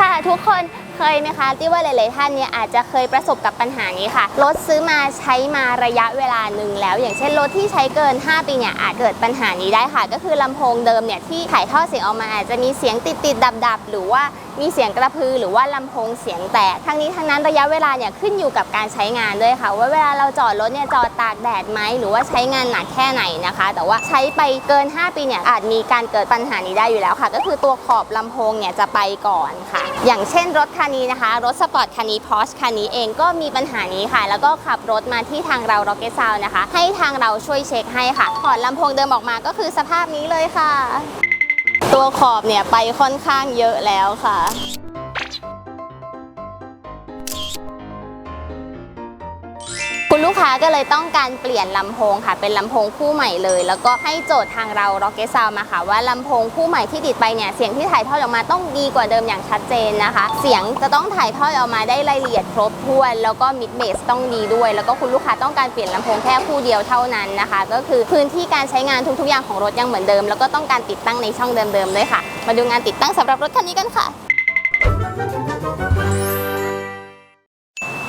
ค่ะ ทุกคนเคยไหมคะที่ว่าหลาย ๆ ท่านเนี่ยอาจจะเคยประสบกับปัญหานี้ค่ะ รถซื้อมาใช้มาระยะเวลาหนึ่งแล้ว อย่างเช่นรถที่ใช้เกิน 5 ปีเนี่ยอาจเกิดปัญหานี้ได้ค่ะ ก็คือลำโพงเดิมเนี่ยที่ถ่ายทอดเสียงออกมาอาจจะมีเสียงติดติดดับดับ ๆ หรือว่า มีเสียงกระพือหรือว่าลำโพงเสียงแตก ทั้งนี้ทั้งนั้นระยะเวลาเนี่ยขึ้นอยู่กับการใช้งานด้วยค่ะ ว่าเวลาเราจอดรถเนี่ยจอดตากแดดไหมหรือว่าใช้งานหนักแค่ไหนนะคะ แต่ว่าใช้ไปเกิน 5 ปีเนี่ยอาจมีการเกิดปัญหานี้ได้อยู่แล้วค่ะ ก็คือตัวขอบลำโพงเนี่ยจะไปก่อนค่ะ อย่างเช่นรถคันนี้นะคะ รถสปอร์ตคันนี้พอชคันนี้เองก็มีปัญหานี้ค่ะ แล้วก็ขับรถมาที่ทางเรา Rocket Sound นะคะ ให้ทางเราช่วยเช็คให้ค่ะขอดลำโพงเดิมออกมาก็คือสภาพนี้เลยค่ะ ตัวขอบเนี่ยไปค่อนข้างเยอะแล้วค่ะ ลูกค้าก็เลยต้องการเปลี่ยนลำโพงค่ะ เป็นลำโพงคู่ใหม่เลย แล้วก็ให้โจทย์ทางเรา Rocket Sound มาค่ะ ว่าลำโพงคู่ใหม่ที่ติดไปเนี่ย เสียงที่ถ่ายทอดออกมาต้องดีกว่าเดิมอย่างชัดเจนนะคะ เสียงจะต้องถ่ายทอดออกมาได้รายละเอียดครบถ้วน แล้วก็มิดเบสต้องดีด้วย แล้วก็คุณลูกค้าต้องการเปลี่ยนลำโพงแค่คู่เดียวเท่านั้นนะคะ ก็คือพื้นที่การใช้งานทุกๆอย่างของรถยังเหมือนเดิม แล้วก็ต้องการติดตั้งในช่องเดิมๆด้วยค่ะ มาดูงานติดตั้งสำหรับรถคันนี้กันค่ะ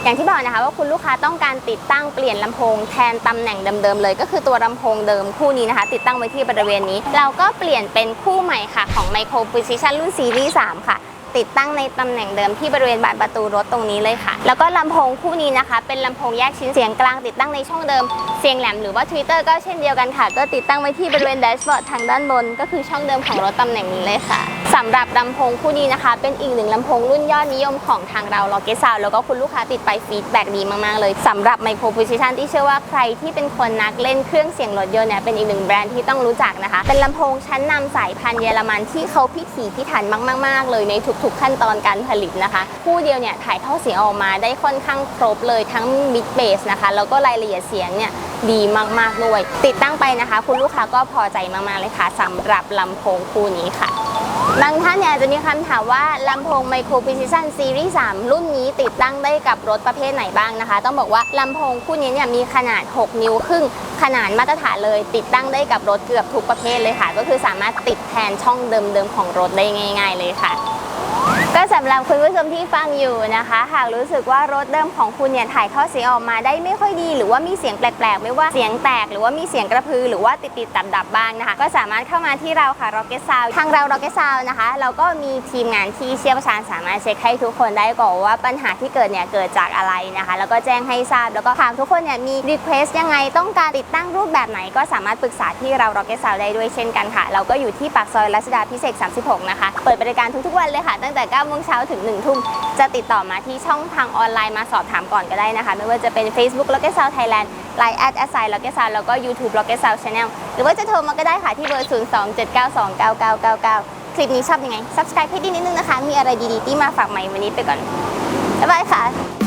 อย่างที่บอกนะคะว่าคุณลูกค้าต้องการติดตั้งเปลี่ยนลำโพงแทนตำแหน่งเดิมๆเลย ก็คือตัวลำโพงเดิมคู่นี้นะคะ ติดตั้งไว้ที่บริเวณนี้ เราก็เปลี่ยนเป็นคู่ใหม่ค่ะ ของ Micro Precision รุ่นซีรีส์3ค่ะติดตั้งในตำแหน่งเดิมที่บริเวณบานประตูรถตรงนี้เลยค่ะ แล้วก็ลำโพงคู่นี้นะคะ เป็นลำโพงแยกชิ้นเสียงกลางติดตั้งในช่องเดิมเสียงแหลมหรือว่าทวิตเตอร์ก็เช่นเดียวกันค่ะ ก็ติดตั้งไว้ที่บริเวณแดชบอร์ดทางด้านบน ก็คือช่องเดิมของรถตำแหน่งนี้เลยค่ะสำหรับลำโพงคู่นี้นะคะ เป็นอีกหนึ่งลำโพงรุ่นยอดนิยมของทางเรา Rocket Sound แล้วก็คุณลูกค้าติดไปฟีดแบ็ดีมาก ๆ เลยสำหรับ Micro Precision ที่เชื่อว่าใครที่เป็นคนนักเล่นเครื่องเสียงรถยนต์เนี่ยเป็นอีกหนึ่งแบรนด์ที่ต้องรู้จักนะคะ เป็นลำโพงชั้นนำสายพันธุ์เยอรมันที่เขาพิถีพิถันมาก ๆ เลยในทุก ๆ ขั้นตอนการผลิตนะคะคู่เดียวเนี่ยถ่ายทอดเสียงออกมาได้ค่อนข้างครบเลยทั้งมิดเบสนะคะแล้วก็รายละเอียดเสียงเนี่ย ดีมากๆด้วย ติดตั้งไปนะคะ คุณลูกค้าก็พอใจมากๆเลยค่ะสำหรับลำโพงคู่นี้ค่ะบางท่านเนี่ยอาจจะมีคำถามว่าลำโพง Micro Precision Series 3 รุ่นนี้ติดตั้งได้กับรถประเภทไหนบ้างนะคะ ต้องบอกว่าลำโพงคู่นี้เนี่ยมีขนาด 6 นิ้วครึ่ง ขนาดมาตรฐานเลย ติดตั้งได้กับรถเกือบทุกประเภทเลยค่ะ ก็คือสามารถติดแทนช่องเดิมๆของรถได้ง่าย ๆ เลยค่ะ ก็สำหรับคุณผู้ชมที่ฟังอยู่นะคะ หากรู้สึกว่ารถเดิมของคุณเนี่ยถ่ายทอดเสียงออกมาได้ไม่ค่อยดี หรือว่ามีเสียงแปลกๆ ไม่ว่าเสียงแตก หรือว่ามีเสียงกระพือ หรือว่าติดติดดับดับบ้างนะคะ ก็สามารถเข้ามาที่เราค่ะ Rocket Sound ทางเรา Rocket Sound นะคะ เราก็มีทีมงานที่เชี่ยวชาญสามารถเช็คให้ทุกคนได้ก่อนว่าปัญหาที่เกิดเนี่ยเกิดจากอะไรนะคะ แล้วก็แจ้งให้ทราบแล้วก็หากทุกคนเนี่ยมี request ยังไงต้องการติดตั้งรูปแบบไหน ก็สามารถปรึกษาที่เรา Rocket Sound ได้ด้วยเช่นกันค่ะ เราก็อยู่ที่ปากซอยรัชดาพิเศษ 36 นะคะ เปิดบริการทุกๆวันเลยค่ะตั้งแต่9โมงเช้าถึง1ทุ่มจะติดต่อมาที่ช่องทางออนไลน์มาสอบถามก่อนก็ได้นะคะ ไม่ว่าจะเป็น Facebook Rocket Sound Thailand Line at a s i Rocket Sound แล้วก็ YouTube Rocket Sound Channel หรือว่าจะโทรมาก็ได้ค่ะที่เบอร์ 027929999 คลิปนี้ชอบยังไง Subscribe ให้ดีนิดนึงนะคะ มีอะไรดีๆ ที่มาฝากใหม่วันนี้ไปก่อนบ๊ายบายค่ะ